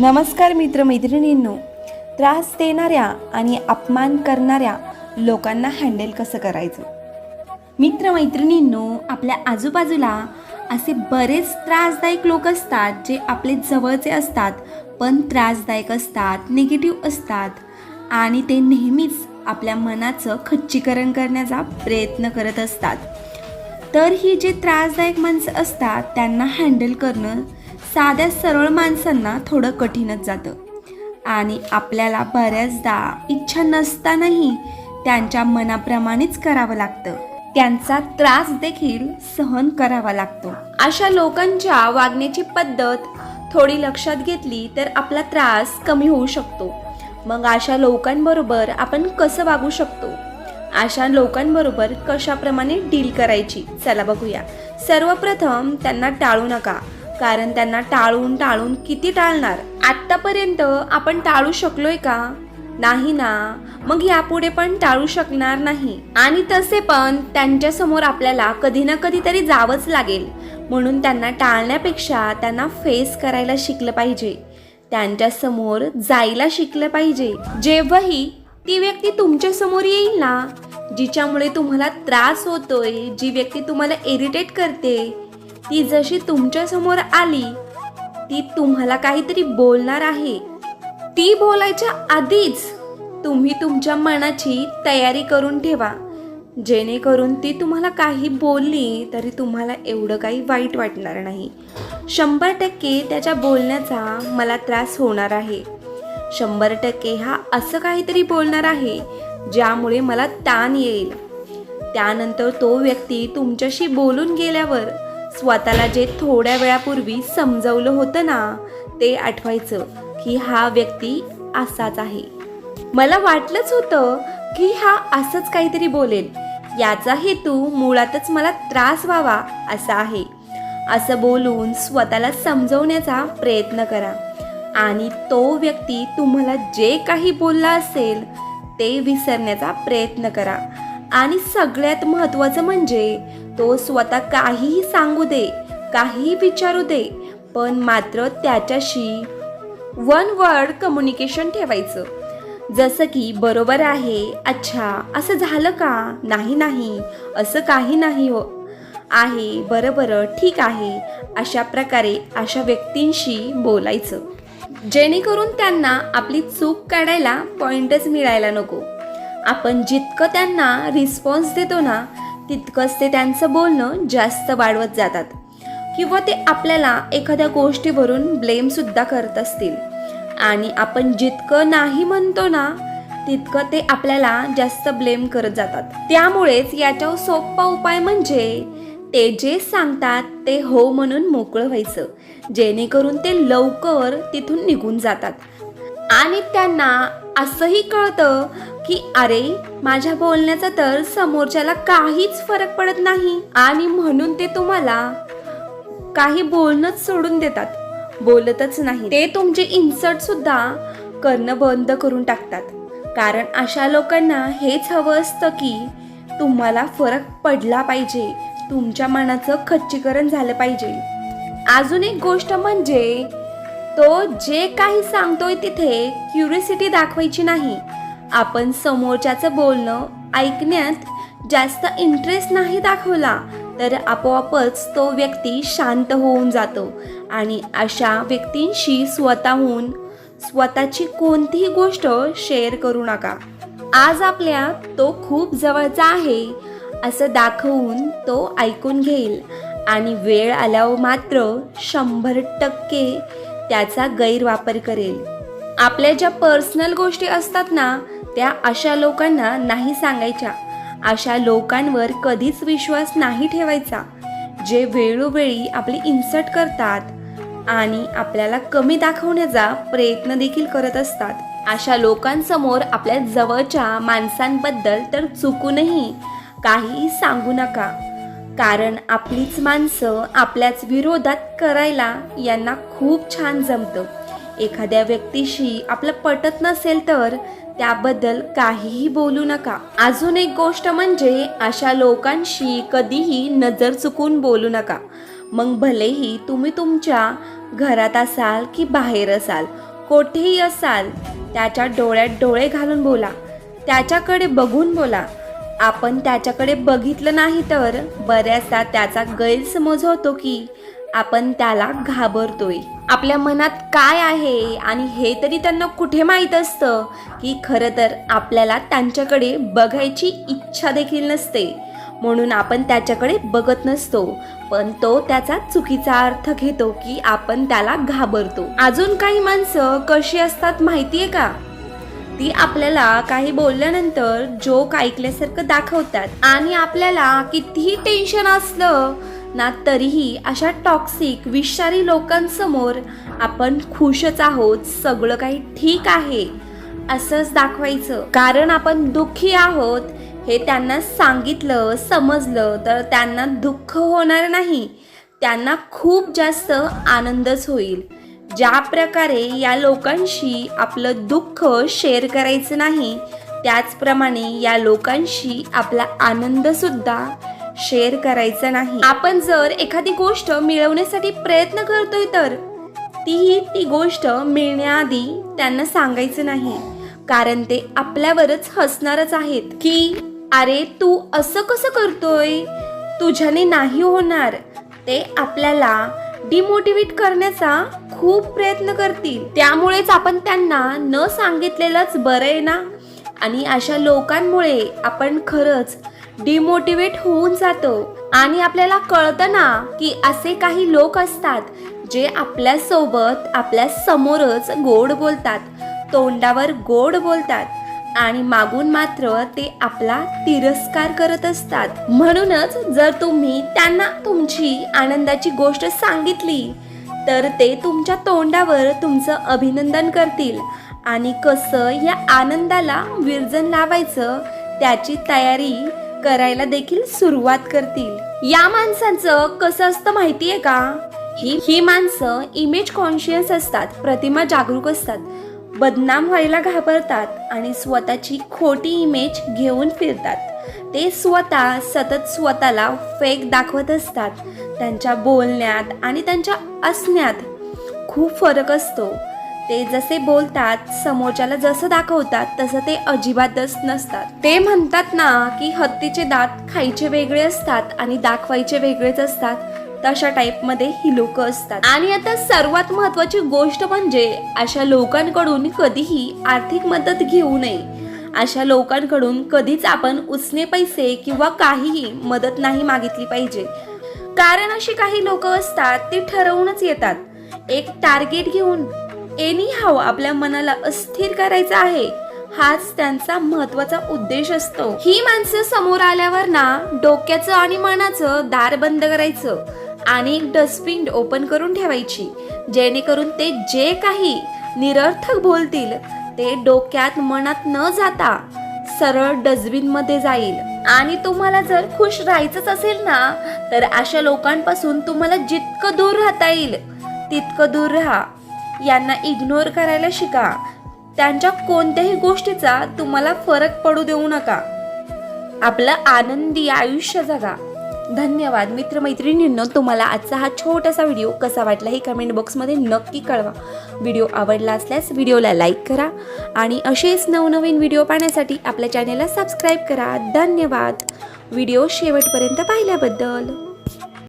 नमस्कार मित्रमैत्रिणींनो. त्रास देणाऱ्या आणि अपमान करणाऱ्या लोकांना हँडल कसं करायचं? मित्रमैत्रिणींनो आपल्या आजूबाजूला असे बरेच त्रासदायक लोक असतात जे आपले जवळचे असतात पण त्रासदायक असतात निगेटिव्ह असतात आणि ते नेहमीच आपल्या मनाचं खच्चीकरण करण्याचा प्रयत्न करत असतात. तर ही जे त्रासदायक माणसं असतात त्यांना हँडल करणं साध्या सरळ माणसांना थोडं कठीणच जातं. आणि आपल्याला बऱ्याचदा इच्छा नसतानाही त्यांच्या मनाप्रमाणेच करावं लागतं. त्यांचा त्रास देखील सहन करावा लागतो. अशा लोकांच्या वागण्याची पद्धत थोडी लक्षात घेतली तर आपला त्रास कमी होऊ शकतो. मग अशा लोकांबरोबर आपण कसं वागू शकतो? अशा लोकांबरोबर कशाप्रमाणे डील करायची? चला बघूया. सर्वप्रथम त्यांना टाळू नका. कारण त्यांना टाळून टाळून किती टाळणार? आत्तापर्यंत आपण टाळू शकलोय का? नाही ना. मग यापुढे पण टाळू शकणार नाही. आणि तसे पण त्यांच्यासमोर आपल्याला कधी ना कधी तरी जावंच लागेल. म्हणून त्यांना टाळण्यापेक्षा त्यांना फेस करायला शिकलं पाहिजे. त्यांच्यासमोर जायला शिकलं पाहिजे. जेव्हाही ती व्यक्ती तुमच्यासमोर येईल ना जिच्यामुळे तुम्हाला त्रास होतोय जी व्यक्ती तुम्हाला इरिटेट करते ती जशी तुमच्यासमोर आली ती तुम्हाला काहीतरी बोलणार आहे. ती बोलायच्या आधीच तुम्ही तुमच्या मनाची तयारी करून ठेवा. जेणेकरून ती तुम्हाला काही बोलली तरी तुम्हाला एवढं काही वाईट वाटणार नाही. शंभर टक्के त्याच्या बोलण्याचा मला त्रास होणार आहे. शंभर टक्के हा असं काहीतरी बोलणार आहे ज्यामुळे मला ताण येईल. त्यानंतर तो व्यक्ती तुमच्याशी बोलून गेल्यावर स्वतःला जे थोड्या वेळापूर्वी समजवलं होतं ना ते आठवायचं की हा व्यक्ती असाच आहे. मला वाटलंच होतं की हा असंच काहीतरी बोलेल. याचा हेतू मुळातच मला त्रास व्हावा असा आहे. असं बोलून स्वतःला समजवण्याचा प्रयत्न करा. आणि तो व्यक्ती तुम्हाला जे काही बोलला असेल ते विसरण्याचा प्रयत्न करा. आणि सगळ्यात महत्त्वाचं म्हणजे तो स्वतः काहीही सांगू दे काहीही विचारू दे पण मात्र त्याच्याशी वन वर्ड कम्युनिकेशन ठेवायचं. जसं की बरोबर आहे अच्छा असं झालं का? नाही नाही असं काही नाही हो. आहे बरं बरं ठीक आहे. अशा प्रकारे अशा व्यक्तींशी बोलायचं. जेणेकरून त्यांना आपली चूक काढायला पॉईंटच मिळायला नको. आपण जितकं त्यांना रिस्पॉन्स देतो ना तितकंच ते त्यांचं बोलणं जास्त वाढवत जातात. किंवा ते आपल्याला एखाद्या गोष्टीवरून ब्लेमसुद्धा करत असतील. आणि आपण जितकं नाही म्हणतो ना तितकं ते आपल्याला जास्त ब्लेम करत जातात. त्यामुळेच याच्यावर सोपा उपाय म्हणजे ते जे सांगतात ते हो म्हणून मोकळं व्हायचं. जेणेकरून ते लवकर तिथून निघून जातात. आणि त्यांना असंही कळतं की अरे माझ्या बोलण्याचा तर समोरच्याला काहीच फरक पडत नाही. आणि म्हणून ते तुम्हाला काही बोलणंच सोडून देतात बोलतच नाही ते तुमचे इन्सर्ट सुद्धा करणं बंद करून टाकतात. कारण अशा लोकांना हेच हवं असतं की तुम्हाला फरक पडला पाहिजे तुमच्या मनाचं खच्चीकरण झालं पाहिजे. अजून एक गोष्ट म्हणजे तो जे काही सांगतोय तिथे क्युरिसिटी दाखवायची नाही. आपण समोरच्याचं बोलणं ऐकण्यात जास्त इंटरेस्ट नाही दाखवला तर आपोआपच तो व्यक्ती शांत होऊन जातो आणि अशा व्यक्तींशी स्वतःहून स्वतःची कोणतीही गोष्ट शेअर करू नका. आज आपल्या तो खूप जवळचा आहे असं दाखवून तो ऐकून घेईल आणि वेळ आल्यावर मात्र शंभर टक्के त्याचा गैरवापर करेल. आपल्या ज्या पर्सनल गोष्टी असतात ना त्या अशा लोकांना नाही सांगायच्या. अशा लोकांवर कधीच विश्वास नाही ठेवायचा. जे वेळोवेळी आपली इन्सर्ट करतात आणि आपल्याला कमी दाखवण्याचा प्रयत्न देखील करत असतात. अशा लोकांसमोर आपल्या जवळच्या माणसांबद्दल तर चुकूनही काहीही सांगू नका. कारण आपलीच माणसं आपल्याच विरोधात करायला यांना खूप छान जमतं. एखाद्या व्यक्तीशी आपलं पटत नसेल तर त्याबद्दल काहीही बोलू नका. अजून एक गोष्ट म्हणजे अशा लोकांशी कधीही नजर चुकून बोलू नका. मग भलेही तुम्ही तुमच्या घरात असाल की बाहेर असाल कोठेही असाल त्याच्या डोळ्यात डोळे घालून बोला. त्याच्याकडे बघून बोला. आपण त्याच्याकडे बघितलं नाही तर बऱ्याचदा त्याचा गैरसमज होतो की आपण त्याला घाबरतोय. आपल्या मनात काय आहे आणि हे तरी त्यांना कुठे माहीत असतं की खरं तर आपल्याला त्यांच्याकडे बघायची इच्छा देखील नसते. म्हणून आपण त्याच्याकडे बघत नसतो. पण तो त्याचा चुकीचा अर्थ घेतो की आपण त्याला घाबरतो. अजून काही माणसं कशी असतात माहिती आहे का? ती आपल्याला काही बोलल्यानंतर जोक ऐकल्यासारखं दाखवतात. आणि आपल्याला कितीही टेन्शन असलं ना तरीही अशा टॉक्सिक विषारी लोकांसमोर आपण खुशच आहोत. सगळं काही ठीक आहे असंच दाखवायचं. कारण आपण दुःखी आहोत हे त्यांना सांगितलं समजलं तर त्यांना दुःख होणार नाही. त्यांना खूप जास्त आनंदच होईल. ज्या प्रकारे या लोकांशी आपलं दुःख शेअर करायचं नाही त्याचप्रमाणे या लोकांशी आपला आनंद सुद्धा शेअर करायचा नाही. आपण जर एखादी गोष्ट मिळवण्यासाठी प्रयत्न करतोय तर तीही ती गोष्ट मिळण्याआधी त्यांना सांगायचं नाही कारण ते आपल्यावरच हसणारच आहेत की अरे तू असं कसं करतोय? तुझ्याने नाही होणार. ते आपल्याला डिमोटिवेट करण्याचा खूप प्रयत्न करतील. त्यामुळेच आपण त्यांना न सांगितलेलंच बरं आहे ना? आणि अशा लोकांमुळे आपण खरंच डिमोटिवेट होऊन जातो. आणि आपल्याला कळतं ना की असे काही लोक असतात जे आपल्यासोबत आपल्या समोरच गोड बोलतात. तोंडावर गोड बोलतात. आणि मागून मात्र ते आपला तिरस्कार करत असतात. म्हणूनच जर तुम्ही त्यांना तुमची आनंदाची गोष्ट सांगितली तर ते तुमच्या तोंडावर तुमचं अभिनंदन करतील आणि कसं या आनंदाला विरजन लावायचं त्याची तयारी करायला देखील सुरुवात करतील. या माणसांचं कसं असतं माहितीये का? ही ही माणसं इमेज कॉन्शियस असतात प्रतिमा जागरूक असतात. बदनाम व्हायला घाबरतात आणि स्वतःची खोटी इमेज घेऊन फिरतात. ते स्वतः सतत स्वतःला फेक दाखवत असतात. त्यांच्या बोलण्यात आणि त्यांच्या असण्यात खूप फरक असतो. ते जसे बोलतात समोरच्याला जसं दाखवतात तसं ते अजिबातच नसतात. ते म्हणतात ना की हत्तीचे दात खायचे वेगळे असतात आणि दाखवायचे वेगळेच असतात. तशा टाईपमध्ये ही लोक असतात. आणि आता सर्वात महत्वाची गोष्ट म्हणजे अशा लोकांकडून कधीही आर्थिक मदत घेऊ नये. अशा लोकांकडून कधीच आपण उसने पैसे किंवा काहीही मदत नाही मागितली पाहिजे. कारण अशी काही लोक असतात ते ठरवूनच येतात. एक टार्गेट घेऊन एनी हाव आपल्या मनाला अस्थिर करायचं आहे हाच त्यांचा महत्त्वाचा उद्देश असतो. ही माणसं समोर आल्यावर ना डोक्याचं आणि मनाचं दार बंद करायचं. आणि एक डस्टबिन ओपन करून ठेवायची जेणेकरून ते जे काही निरर्थक बोलतील ते डोक्यात मनात न जाता सरळ डस्टबिनमध्ये जाईल. आणि तुम्हाला जर खुश राहायचंच असेल ना तर अशा लोकांपासून तुम्हाला जितकं दूर राहता येईल तितकं दूर राहा. यांना इग्नोर करायला शिका. त्यांच्या कोणत्याही गोष्टीचा तुम्हाला फरक पडू देऊ नका. आपलं आनंदी आयुष्य जगा. धन्यवाद. मित्रमैत्रिणींनो तुम्हाला आजचा हा छोटासा व्हिडिओ कसा वाटला हे कमेंट बॉक्समध्ये नक्की कळवा. व्हिडिओ आवडला असल्यास व्हिडिओला लाईक करा आणि असेच नवनवीन व्हिडिओ पाहण्यासाठी आपल्या चॅनेलला सबस्क्राईब करा. धन्यवाद. व्हिडिओ शेवटपर्यंत पाहिल्याबद्दल.